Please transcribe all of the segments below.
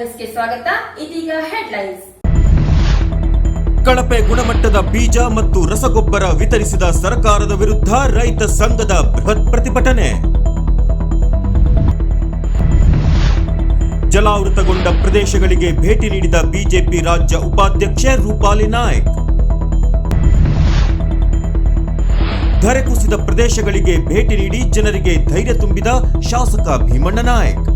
ಸ್ವಾಗತ. ಇದೀಗ ಹೆಡ್ಲೈನ್ಸ್. ಕಳಪೆ ಗುಣಮಟ್ಟದ ಬೀಜ ಮತ್ತು ರಸಗೊಬ್ಬರ ವಿತರಿಸಿದ ಸರ್ಕಾರದ ವಿರುದ್ಧ ರೈತ ಸಂಘದ ಬೃಹತ್ ಪ್ರತಿಭಟನೆ. ಜಲಾವೃತಗೊಂಡ ಪ್ರದೇಶಗಳಿಗೆ ಭೇಟಿ ನೀಡಿದ ಬಿಜೆಪಿ ರಾಜ್ಯ ಉಪಾಧ್ಯಕ್ಷೆ ರೂಪಾಲಿ ನಾಯ್ಕ್. ಧರೆ ಕುಸಿದ ಪ್ರದೇಶಗಳಿಗೆ ಭೇಟಿ ನೀಡಿ ಜನರಿಗೆ ಧೈರ್ಯ ತುಂಬಿದ ಶಾಸಕ ಭೀಮಣ್ಣ ನಾಯ್ಕ್.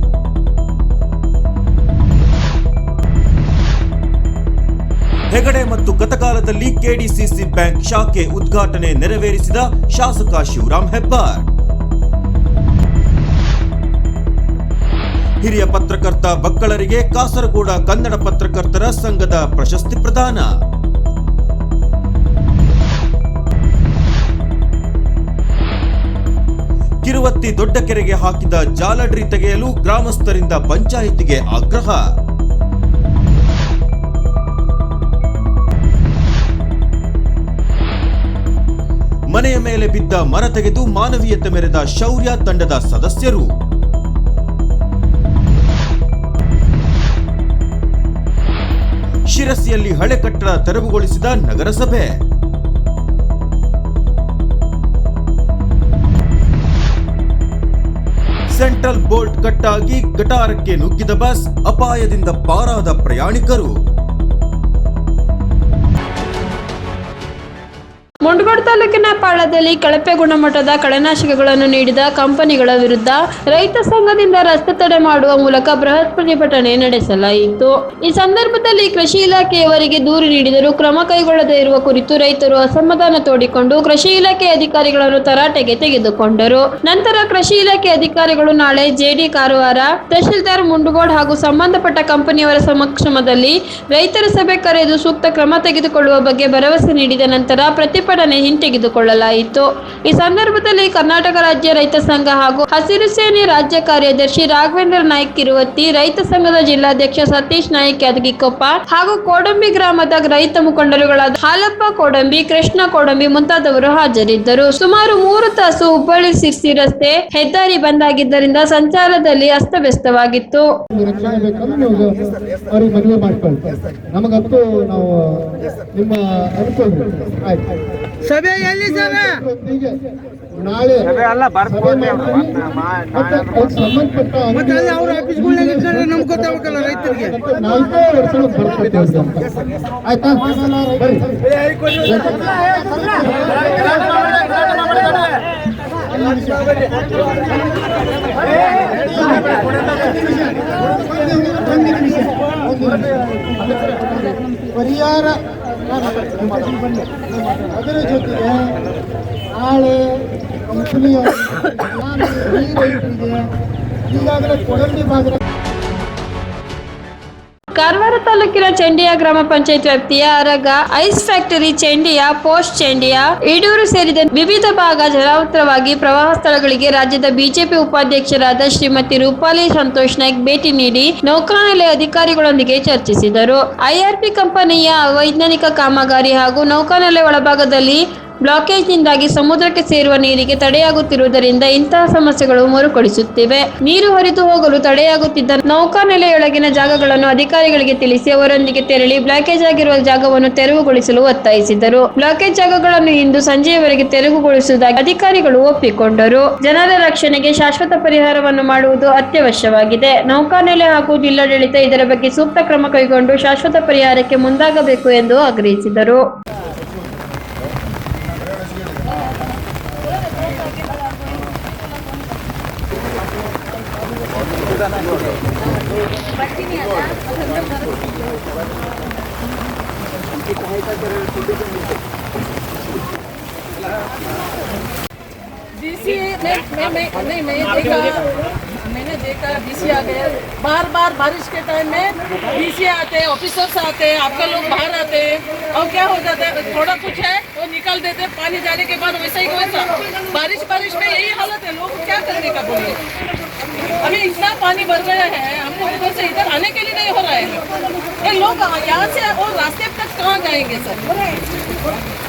ಹೆಗಡೆ ಮತ್ತು ಗತಕಾಲದಲ್ಲಿ ಕೆಡಿಸಿಸಿ ಬ್ಯಾಂಕ್ ಶಾಖೆ ಉದ್ಘಾಟನೆ ನೆರವೇರಿಸಿದ ಶಾಸಕ ಶಿವರಾಮ್ ಹೆಬ್ಬಾರ್. ಹಿರಿಯ ಪತ್ರಕರ್ತ ಬಕ್ಕಳರಿಗೆ ಕಾಸರಗೋಡ ಕನ್ನಡ ಪತ್ರಕರ್ತರ ಸಂಘದ ಪ್ರಶಸ್ತಿ ಪ್ರದಾನ. ಕಿರುವತ್ತಿ ದೊಡ್ಡ ಕೆರೆಗೆ ಹಾಕಿದ ಜಾಲಡ್ರಿ ತೆಗೆಯಲು ಗ್ರಾಮಸ್ಥರಿಂದ ಪಂಚಾಯಿತಿಗೆ ಆಗ್ರಹ. ಮನೆಯ ಮೇಲೆ ಬಿದ್ದ ಮರ ತೆಗೆದು ಮಾನವೀಯತೆ ಮೆರೆದ ಶೌರ್ಯ ತಂಡದ ಸದಸ್ಯರು. ಶಿರಸಿಯಲ್ಲಿ ಹಳೆ ಕಟ್ಟಡ ತೆರವುಗೊಳಿಸಿದ ನಗರಸಭೆ. ಸೆಂಟ್ರಲ್ ಬೋಲ್ಟ್ ಕಟ್ಟಾಗಿ ಗಟಾರಕ್ಕೆ ನುಗ್ಗಿದ ಬಸ್ ಅಪಾಯದಿಂದ ಪಾರಾದ ಪ್ರಯಾಣಿಕರು. ಮುಂಡಗೋಡ ತಾಲೂಕಿನ ಪಾಳದಲ್ಲಿ ಕಳಪೆ ಗುಣಮಟ್ಟದ ಕಳೆನಾಶಕಗಳನ್ನು ನೀಡಿದ ಕಂಪನಿಗಳ ವಿರುದ್ಧ ರೈತ ಸಂಘದಿಂದ ರಸ್ತೆ ತಡೆ ಮಾಡುವ ಮೂಲಕ ಬೃಹತ್ ಪ್ರತಿಭಟನೆ ನಡೆಸಲಾಯಿತು. ಈ ಸಂದರ್ಭದಲ್ಲಿ ಕೃಷಿ ಇಲಾಖೆಯವರಿಗೆ ದೂರು ನೀಡಿದರೂ ಕ್ರಮ ಕೈಗೊಳ್ಳದೇ ಇರುವ ಕುರಿತು ರೈತರು ಅಸಮಾಧಾನ ತೋಡಿಕೊಂಡು ಕೃಷಿ ಇಲಾಖೆ ಅಧಿಕಾರಿಗಳನ್ನು ತರಾಟೆಗೆ ತೆಗೆದುಕೊಂಡರು. ನಂತರ ಕೃಷಿ ಇಲಾಖೆ ಅಧಿಕಾರಿಗಳು ನಾಳೆ ಜೆಡಿ ಕಾರವಾರ, ತಹಶೀಲ್ದಾರ್ ಮುಂಡಗೋಡ್ ಹಾಗೂ ಸಂಬಂಧಪಟ್ಟ ಕಂಪನಿಯವರ ಸಮಕ್ಷಮದಲ್ಲಿ ರೈತರ ಸಭೆ ಕರೆದು ಸೂಕ್ತ ಕ್ರಮ ತೆಗೆದುಕೊಳ್ಳುವ ಬಗ್ಗೆ ಭರವಸೆ ನೀಡಿದ ನಂತರ ಪ್ರತಿಭಟನೆ ಹಿಂತೆಗೆದುಕೊಳ್ಳಲಾಯಿತು ಈ ಸಂದರ್ಭದಲ್ಲಿ ಕರ್ನಾಟಕ ರಾಜ್ಯ ರೈತ ಸಂಘ ಹಾಗೂ ಹಸಿರು ಸೇನೆ ರಾಜ್ಯ ಕಾರ್ಯದರ್ಶಿ ರಾಘವೇಂದ್ರ ನಾಯ್ಕ್ ಕಿರುವತ್ತಿ ರೈತ ಸಂಘದ ಜಿಲ್ಲಾಧ್ಯಕ್ಷ ಸತೀಶ್ ನಾಯ್ಕ್, ಯಾದಗಿಕೊಪ್ಪ ಹಾಗೂ ಕೋಡಂಬಿ ಗ್ರಾಮದ ರೈತ ಮುಖಂಡರುಗಳಾದ ಹಾಲಪ್ಪ ಕೋಡಂಬಿ, ಕೃಷ್ಣ ಕೋಡಂಬಿ ಮುಂತಾದವರು ಹಾಜರಿದ್ದರು. ಸುಮಾರು ಮೂರು ತಾಸು ಹುಬ್ಬಳ್ಳಿ ಸಿರ್ಸಿ ರಸ್ತೆ ಹೆದ್ದಾರಿ ಬಂದ್ ಆಗಿದ್ದರಿಂದ ಸಂಚಾರದಲ್ಲಿ ಅಸ್ತವ್ಯಸ್ತವಾಗಿತ್ತು. ನಮಗಂತೂ ನಾವು ನಿಮ್ಮ ಅನುಕೂಲ ಆಯ್ತು. ಸಭೆ ಎಲ್ಲಿ ಸಭೆ? ಹೀಗೆ ನಾಳೆ ಅಲ್ಲ, ಸಭೆ ಅವ್ರು. ಮಾಡ್ತೀವಿ. ಮಾ- ಮತ್ತೆ ಅಲ್ಲಿ ಅವ್ರ ಆಫೀಸ್ಗಳ್ನಾಗ ಇಟ್ಕೊಂಡ್ರೆ ನಮ್ಗೆ ಗೊತ್ತಾಗಬೇಕಲ್ಲ ರೈತರಿಗೆ? ನಾಲ್ಕೇ ಆಯ್ತಾ? ಪರಿಹಾರ ಅದರ ಜೊತೆಗೆ ನಾಳೆ ಕಂಪನಿಯ ಈ ರೈತರಿಗೆ ಈಗಾಗಲೇ ಕೊಡಂಬಿ ಭಾಗದ ಕಾರವಾರ ತಾಲೂಕಿನ ಚಂಡಿಯ ಗ್ರಾಮ ಪಂಚಾಯತ್ ವ್ಯಾಪ್ತಿಯ Araga ice factory Chandiya, post Chandiya, Eeduru ಸೇರಿದಂತೆ ವಿವಿಧ ಭಾಗ ಜಲಾವೃತವಾಗಿ ಪ್ರವಾಹ ಸ್ಥಳಗಳಿಗೆ ರಾಜ್ಯದ ಬಿಜೆಪಿ ಉಪಾಧ್ಯಕ್ಷರಾದ ಶ್ರೀಮತಿ ರೂಪಾಲಿ ಸಂತೋಷ್ ನಾಯ್ಕ್ ಭೇಟಿ ನೀಡಿ ನೌಕಾನೆಲೆ ಅಧಿಕಾರಿಗಳೊಂದಿಗೆ ಚರ್ಚಿಸಿದರು. ಐಆರ್ಪಿ ಕಂಪನಿಯ ಅವೈಜ್ಞಾನಿಕ ಕಾಮಗಾರಿ ಹಾಗೂ ನೌಕಾನೆಲೆ ಒಳಭಾಗದಲ್ಲಿ ಬ್ಲಾಕೇಜ್ನಿಂದಾಗಿ ಸಮುದ್ರಕ್ಕೆ ಸೇರುವ ನೀರಿಗೆ ತಡೆಯಾಗುತ್ತಿರುವುದರಿಂದ ಇಂತಹ ಸಮಸ್ಯೆಗಳು ಮರುಕಳಿಸುತ್ತಿವೆ. ನೀರು ಹರಿದು ಹೋಗಲು ತಡೆಯಾಗುತ್ತಿದ್ದ ನೌಕಾನೆಲೆಯೊಳಗಿನ ಜಾಗಗಳನ್ನು ಅಧಿಕಾರಿಗಳಿಗೆ ತಿಳಿಸಿ ಅವರೊಂದಿಗೆ ತೆರಳಿ ಬ್ಲಾಕೇಜ್ ಆಗಿರುವ ಜಾಗವನ್ನು ತೆರವುಗೊಳಿಸಲು ಒತ್ತಾಯಿಸಿದರು. ಬ್ಲಾಕೇಜ್ ಜಾಗಗಳನ್ನು ಇಂದು ಸಂಜೆಯವರೆಗೆ ತೆರವುಗೊಳಿಸುವುದಾಗಿ ಅಧಿಕಾರಿಗಳು ಒಪ್ಪಿಕೊಂಡರು. ಜನರ ರಕ್ಷಣೆಗೆ ಶಾಶ್ವತ ಪರಿಹಾರವನ್ನು ಮಾಡುವುದು ಅತ್ಯವಶ್ಯವಾಗಿದೆ. ನೌಕಾನೆಲೆ ಹಾಗೂ ಜಿಲ್ಲಾಡಳಿತ ಇದರ ಬಗ್ಗೆ ಸೂಕ್ತ ಕ್ರಮ ಕೈಗೊಂಡು ಶಾಶ್ವತ ಪರಿಹಾರಕ್ಕೆ ಮುಂದಾಗಬೇಕು ಎಂದು ಆಗ್ರಹಿಸಿದರು. डीसी मैं मैं मैं, नहीं, मैं देखा, मैंने देखा डीसी आ गए। बार बार बारिश के टाइम में डीसी आते हैं ऑफिसर्स आते हैं आपका लोग बाहर आते हैं और क्या हो जाता है? थोड़ा कुछ है, वो निकाल देते, पानी जाने के बाद वैसा ही वैसा बारिश बारिश में यही हालत है, लोग क्या करने का बोलिए अभी इतना पानी भर गया है हमको उधर से इधर आने के लिए नहीं हो रहा है ये लोग यहाँ से और रास्ते तक कहाँ जाएँगे सर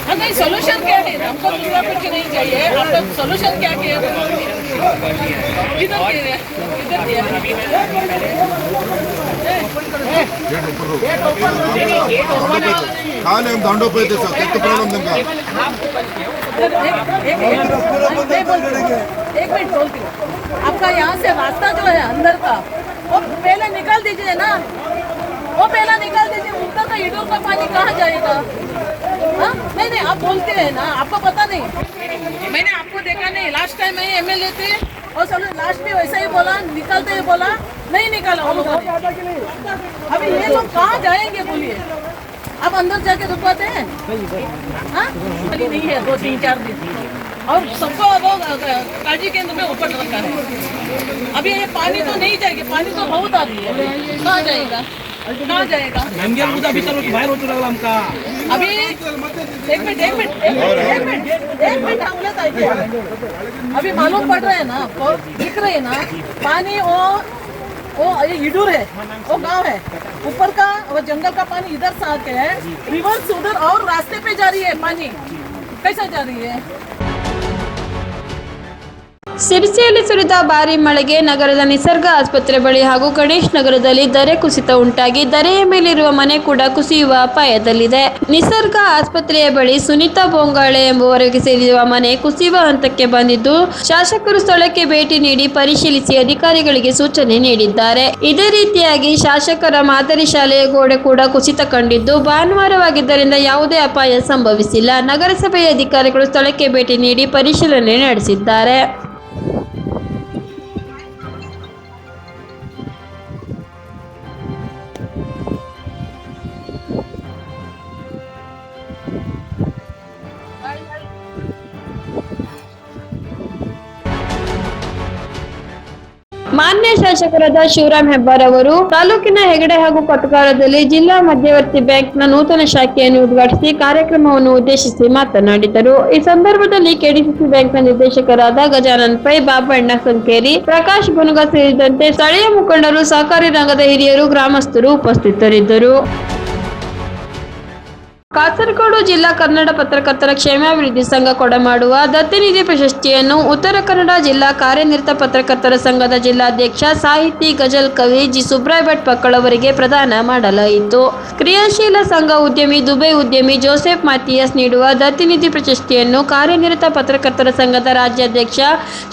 हाँ नहीं सोल्यूशन क्या है हमको दूसरा कुछ नहीं चाहिए आपका सोल्यूशन क्या किया इधर इधर एक मिनट बोलती हूँ आपका यहाँ से रास्ता जो है अंदर का, वो पहले निकाल दीजिए ना वो पहले निकाल दीजिए ऊपर का इडूर का पानी कहाँ जाएगा हाँ? नहीं नहीं, आप बोलते हैं ना, आपको पता नहीं मैंने आपको देखा नहीं लास्ट टाइम मैं एमएलए थे, और सब लास्ट में वैसा ही बोला, निकलते ही बोला, नहीं निकाला वो लोगों। अभी ये लोग कहाँ जाएँगे बोलिए आप अंदर जाके रुकवाते हैं हाँ? नहीं है, दो, तीन, चार दिन और सबको अब काजी केंद्र में ऊपर रखा है अभी ये पानी तो नहीं जाएगी पानी तो बहुत आ रही है। कहाँ जाएगा? कहाँ जाएगा? बाहेर होतो लागला आमका अभी एक मिनट एक मिनट एक मिनट एक मिनट मिनट अभी मालूम पड़ रहा है ना वो दिख रहे ना पानी वो वो ये इडूर है वो गाँव है। ऊपर का वो जंगल का पानी इधर से आके है। रिवर्स उधर और रास्ते पे जा रही है पानी। कैसा जा रही है? ಸಿರಿಸಿಯಲ್ಲಿ ಸುರಿದ ಭಾರಿ ಮಳೆಗೆ ನಗರದ ನಿಸರ್ಗ ಆಸ್ಪತ್ರೆ ಬಳಿ ಹಾಗೂ ಗಣೇಶ್ ನಗರದಲ್ಲಿ ದರೆ ಕುಸಿತ ಉಂಟಾಗಿ ದರೆಯ ಮೇಲಿರುವ ಮನೆ ಕೂಡ ಕುಸಿಯುವ ಅಪಾಯದಲ್ಲಿದೆ. ನಿಸರ್ಗ ಆಸ್ಪತ್ರೆಯ ಬಳಿ ಸುನೀತಾ ಬೊಂಗಾಳೆ ಎಂಬುವರಿಗೆ ಸೇರಿರುವ ಮನೆ ಕುಸಿಯುವ ಹಂತಕ್ಕೆ ಬಂದಿದ್ದು, ಶಾಸಕರು ಸ್ಥಳಕ್ಕೆ ಭೇಟಿ ನೀಡಿ ಪರಿಶೀಲಿಸಿ ಅಧಿಕಾರಿಗಳಿಗೆ ಸೂಚನೆ ನೀಡಿದ್ದಾರೆ. ಇದೇ ರೀತಿಯಾಗಿ ಶಾಸಕರ ಮಾದರಿ ಶಾಲೆಯ ಗೋಡೆ ಕೂಡ ಕುಸಿತ ಕಂಡಿದ್ದು, ಭಾನುವಾರವಾಗಿದ್ದರಿಂದ ಯಾವುದೇ ಅಪಾಯ ಸಂಭವಿಸಿಲ್ಲ. ನಗರಸಭೆಯ ಅಧಿಕಾರಿಗಳು ಸ್ಥಳಕ್ಕೆ ಭೇಟಿ ನೀಡಿ ಪರಿಶೀಲನೆ ನಡೆಸಿದ್ದಾರೆ. ಶಾಸಕರಾದ ಶಿವರಾಮ್ ಹೆಬ್ಬಾರ್ ಅವರು ತಾಲೂಕಿನ ಹೆಗಡೆ ಹಾಗೂ ಕೊಟ್ಟಗಾರದಲ್ಲಿ ಜಿಲ್ಲಾ ಮಧ್ಯವರ್ತಿ ಬ್ಯಾಂಕ್ನ ನೂತನ ಶಾಖೆಯನ್ನು ಉದ್ಘಾಟಿಸಿ ಕಾರ್ಯಕ್ರಮವನ್ನು ಉದ್ದೇಶಿಸಿ ಮಾತನಾಡಿದರು. ಈ ಸಂದರ್ಭದಲ್ಲಿ ಕೆಡಿಸಿಸಿ ಬ್ಯಾಂಕ್ನ ನಿರ್ದೇಶಕರಾದ ಗಜಾನನ್ ಪೈ ಬಾಬಣ್ಣ ಸಂಕೇರಿ, ಪ್ರಕಾಶ್ ಬುನುಗ ಸೇರಿದಂತೆ ಸ್ಥಳೀಯ ಮುಖಂಡರು ಸಹಕಾರಿ ರಂಗದ ಹಿರಿಯರು, ಗ್ರಾಮಸ್ಥರು ಉಪಸ್ಥಿತರಿದ್ದರು. ಕಾಸರಗೋಡು ಜಿಲ್ಲಾ ಕನ್ನಡ ಪತ್ರಕರ್ತರ ಕ್ಷೇಮಾಭಿವೃದ್ಧಿ ಸಂಘ ಕೊಡಮಾಡುವ ದತ್ತಿನಿಧಿ ಪ್ರಶಸ್ತಿಯನ್ನು ಉತ್ತರ ಕನ್ನಡ ಜಿಲ್ಲಾ ಕಾರ್ಯನಿರತ ಪತ್ರಕರ್ತರ ಸಂಘದ ಜಿಲ್ಲಾಧ್ಯಕ್ಷ ಸಾಹಿತಿ ಗಜಲ್ ಕವಿ ಜಿ ಸುಬ್ರಾಯ್ ಭಟ್ ಪಕ್ಕಳ್ ಅವರಿಗೆ ಪ್ರದಾನ ಮಾಡಲಾಯಿತು. ಕ್ರಿಯಾಶೀಲ ಸಂಘ ಉದ್ಯಮಿ, ದುಬೈ ಉದ್ಯಮಿ ಜೋಸೆಫ್ ಮಾತಿಯಸ್ ನೀಡುವ ದತ್ತಿನಿಧಿ ಪ್ರಶಸ್ತಿಯನ್ನು ಕಾರ್ಯನಿರತ ಪತ್ರಕರ್ತರ ಸಂಘದ ರಾಜ್ಯಾಧ್ಯಕ್ಷ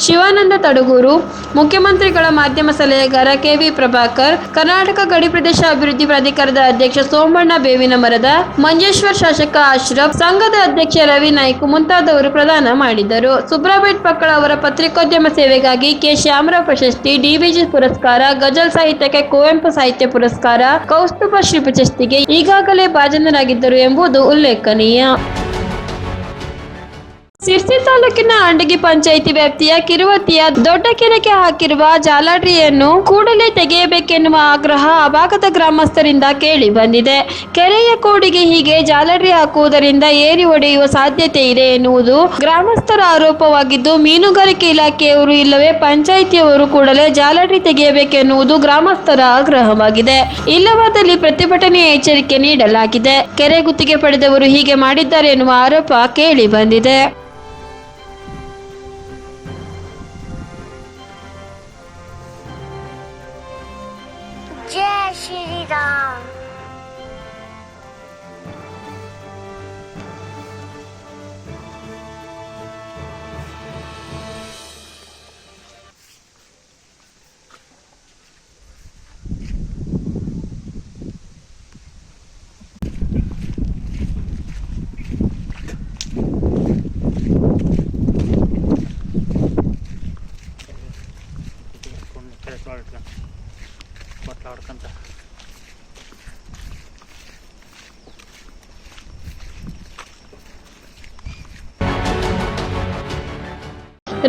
ಶಿವಾನಂದ ತಡಗೂರು, ಮುಖ್ಯಮಂತ್ರಿಗಳ ಮಾಧ್ಯಮ ಸಲಹೆಗಾರ ಕೆವಿ ಪ್ರಭಾಕರ್, ಕರ್ನಾಟಕ ಗಡಿ ಪ್ರದೇಶ ಅಭಿವೃದ್ಧಿ ಪ್ರಾಧಿಕಾರದ ಅಧ್ಯಕ್ಷ ಸೋಮಣ್ಣ ಬೇವಿನ ಮರದ, ಮಂಜೇಶ್ವರ್ ಶಾಸಕ ಅಶ್ರಫ್ ಸಂಘದ ಅಧ್ಯಕ್ಷ ರವಿ ನಾಯ್ಕ ಮುಂತಾದವರು ಪ್ರದಾನ ಮಾಡಿದರು. ಸುಬ್ರಾಬೇಟ್ ಪಕ್ಕಳ ಅವರ ಪತ್ರಿಕೋದ್ಯಮ ಸೇವೆಗಾಗಿ ಕೆ. ಶ್ಯಾಮರಾವ್ ಪ್ರಶಸ್ತಿ, ಡಿವಿಜಿ ಪುರಸ್ಕಾರ, ಗಜಲ್ ಸಾಹಿತ್ಯಕ್ಕೆ ಕುವೆಂಪು ಸಾಹಿತ್ಯ ಪುರಸ್ಕಾರ, ಕೌಸ್ತುಭ ಶ್ರೀ ಪ್ರಶಸ್ತಿಗೆ ಈಗಾಗಲೇ ಭಾಜನರಾಗಿದ್ದರು ಎಂಬುದು ಉಲ್ಲೇಖನೀಯ. ಸಿರ್ಸಿ ತಾಲೂಕಿನ ಅಂಡಗಿ ಪಂಚಾಯಿತಿ ವ್ಯಾಪ್ತಿಯ ಕಿರುವತಿಯ ದೊಡ್ಡ ಕೆರೆಗೆ ಹಾಕಿರುವ ಜಾಲಾಡ್ರಿಯನ್ನು ಕೂಡಲೇ ತೆಗೆಯಬೇಕೆನ್ನುವ ಆಗ್ರಹ ಆ ಭಾಗದ ಗ್ರಾಮಸ್ಥರಿಂದ ಕೇಳಿ ಬಂದಿದೆ. ಕೆರೆಯ ಕೋಡಿಗೆ ಹೀಗೆ ಜಾಲಡ್ರಿ ಹಾಕುವುದರಿಂದ ಏರಿ ಒಡೆಯುವ ಸಾಧ್ಯತೆ ಇದೆ ಎನ್ನುವುದು ಗ್ರಾಮಸ್ಥರ ಆರೋಪವಾಗಿದ್ದು, ಮೀನುಗಾರಿಕೆ ಇಲಾಖೆಯವರು ಇಲ್ಲವೇ ಪಂಚಾಯಿತಿಯವರು ಕೂಡಲೇ ಜಾಲಡ್ರಿ ತೆಗೆಯಬೇಕೆನ್ನುವುದು ಗ್ರಾಮಸ್ಥರ ಆಗ್ರಹವಾಗಿದೆ. ಇಲ್ಲವಾದಲ್ಲಿ ಪ್ರತಿಭಟನೆಯ ಎಚ್ಚರಿಕೆ ನೀಡಲಾಗಿದೆ. ಕೆರೆ ಗುತ್ತಿಗೆ ಪಡೆದವರು ಹೀಗೆ ಮಾಡಿದ್ದಾರೆ ಎನ್ನುವ ಆರೋಪ ಕೇಳಿ ಬಂದಿದೆ.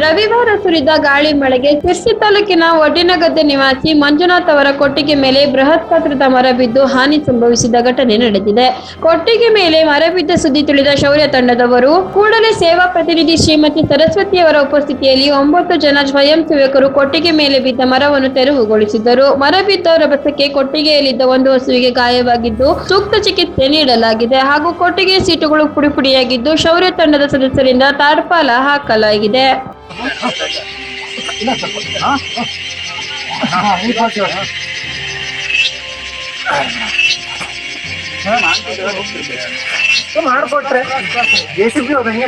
ರವಿವಾರ ಸುರಿದ ಗಾಳಿ ಮಳೆಗೆ ಶಿರ್ಸಿ ತಾಲೂಕಿನ ಒಡ್ಡಿನಗದ್ದೆ ನಿವಾಸಿ ಮಂಜುನಾಥ್ ಅವರ ಕೊಟ್ಟಿಗೆ ಮೇಲೆ ಬೃಹತ್ ಗಾತ್ರದ ಮರ ಬಿದ್ದು ಹಾನಿ ಸಂಭವಿಸಿದ ಘಟನೆ ನಡೆದಿದೆ. ಕೊಟ್ಟಿಗೆ ಮೇಲೆ ಮರ ಬಿದ್ದ ಸುದ್ದಿ ತಿಳಿದ ಶೌರ್ಯ ತಂಡದವರು, ಕೂಡಲೇ ಸೇವಾ ಪ್ರತಿನಿಧಿ ಶ್ರೀಮತಿ ಸರಸ್ವತಿಯವರ ಉಪಸ್ಥಿತಿಯಲ್ಲಿ ಒಂಬತ್ತು ಜನ ಸ್ವಯಂ ಸೇವಕರು ಕೊಟ್ಟಿಗೆ ಮೇಲೆ ಬಿದ್ದ ಮರವನ್ನು ತೆರವುಗೊಳಿಸಿದ್ದರು. ಮರ ಬಿದ್ದ ರಭಸಕ್ಕೆ ಕೊಟ್ಟಿಗೆಯಲ್ಲಿದ್ದ ಒಂದು ಹಸುವಿಗೆ ಗಾಯವಾಗಿದ್ದು ಸೂಕ್ತ ಚಿಕಿತ್ಸೆ ನೀಡಲಾಗಿದೆ. ಹಾಗೂ ಕೊಟ್ಟಿಗೆ ಸೀಟುಗಳು ಪುಡಿಪುಡಿಯಾಗಿದ್ದು ಶೌರ್ಯ ತಂಡದ ಸದಸ್ಯರಿಂದ ತಾಡ್ಪಾಲ ಹಾಕಲಾಗಿದೆ. ಮಾಡ್ಕೊಟ್ರೆ ಜೆ ಸಿ ಬಿ ಹೋದಂಗೆ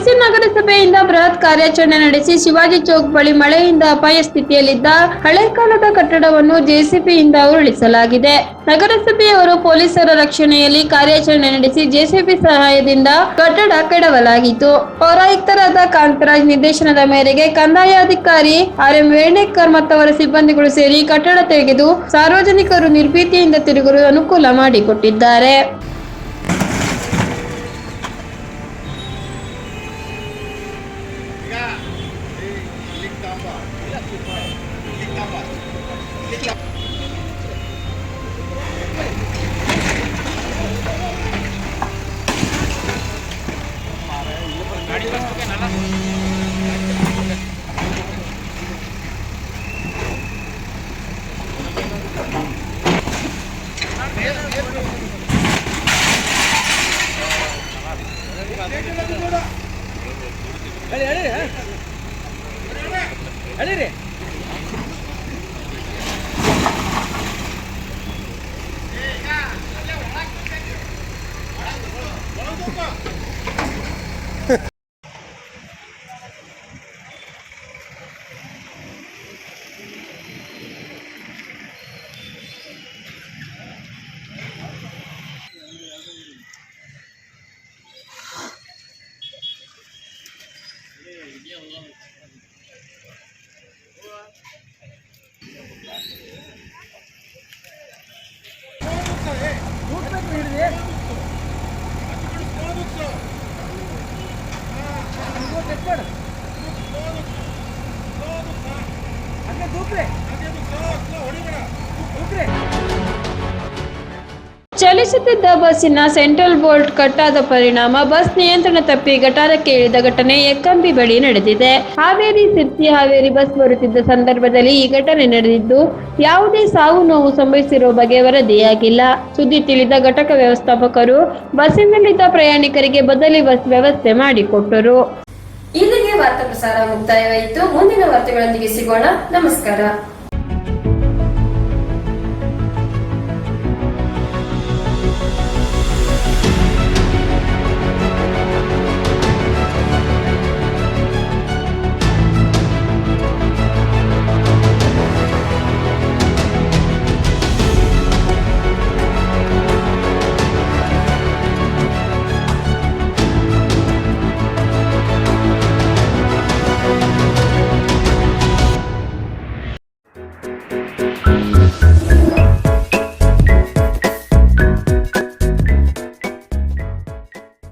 ಶಿರ್ಸಿ ನಗರಸಭೆಯಿಂದ ಬೃಹತ್ ಕಾರ್ಯಾಚರಣೆ ನಡೆಸಿ ಶಿವಾಜಿ ಚೌಕ್ ಬಳಿ ಮಳೆಯಿಂದ ಅಪಾಯ ಸ್ಥಿತಿಯಲ್ಲಿದ್ದ ಹಳೆ ಕಾಲದ ಕಟ್ಟಡವನ್ನು ಜೆಸಿಬಿಯಿಂದ ಉರುಳಿಸಲಾಗಿದೆ. ನಗರಸಭೆಯವರು ಪೊಲೀಸರ ರಕ್ಷಣೆಯಲ್ಲಿ ಕಾರ್ಯಾಚರಣೆ ನಡೆಸಿ ಜೆಸಿಬಿ ಸಹಾಯದಿಂದ ಕಟ್ಟಡ ಕೆಡವಲಾಗಿತ್ತು. ಪೌರಾಯುಕ್ತರಾದ ಕಾಂತರಾಜ್ ನಿರ್ದೇಶನದ ಮೇರೆಗೆ ಕಂದಾಯಾಧಿಕಾರಿ ಆರ್ ಎಂ ವೇಣೇಕರ್ ಮತ್ತವರ ಸಿಬ್ಬಂದಿಗಳು ಸೇರಿ ಕಟ್ಟಡ ತೆಗೆದು ಸಾರ್ವಜನಿಕರು ನಿರ್ಭೀತಿಯಿಂದ ತಿರುಗಲು ಅನುಕೂಲ ಮಾಡಿಕೊಟ್ಟಿದ್ದಾರೆ. ಅಡಿರಿ Come on. ಚಲಿಸುತ್ತಿದ್ದ ಬಸ್ಸಿನ ಸೆಂಟ್ರಲ್ ಬೋಲ್ಟ್ ಕಟ್ಟಾದ ಪರಿಣಾಮ ಬಸ್ ನಿಯಂತ್ರಣ ತಪ್ಪಿ ಗಟಾರಕ್ಕೆ ಇಳಿದ ಘಟನೆ ಎಕ್ಕಂಬಿ ಬಳಿ ನಡೆದಿದೆ. ಹಾವೇರಿ ಸಿರ್ಸಿ ಹಾವೇರಿ ಬಸ್ ಬರುತ್ತಿದ್ದ ಸಂದರ್ಭದಲ್ಲಿ ಈ ಘಟನೆ ನಡೆದಿದ್ದು, ಯಾವುದೇ ಸಾವು ನೋವು ಸಂಭವಿಸಿರುವ ಬಗ್ಗೆ ವರದಿಯಾಗಿಲ್ಲ. ಸುದ್ದಿ ತಿಳಿದ ಘಟಕ ವ್ಯವಸ್ಥಾಪಕರು, ಬಸ್ಸಿನಲ್ಲಿದ್ದ ಪ್ರಯಾಣಿಕರಿಗೆ ಬದಲಿ ಬಸ್ ವ್ಯವಸ್ಥೆ ಮಾಡಿಕೊಟ್ಟರು. ಇಲ್ಲಿಗೆ ವಾರ್ತಾ ಪ್ರಸಾರ ಮುಕ್ತಾಯವಾಯಿತು. ಮುಂದಿನ ವಾರ್ತೆಗಳೊಂದಿಗೆ ಸಿಗೋಣ. ನಮಸ್ಕಾರ.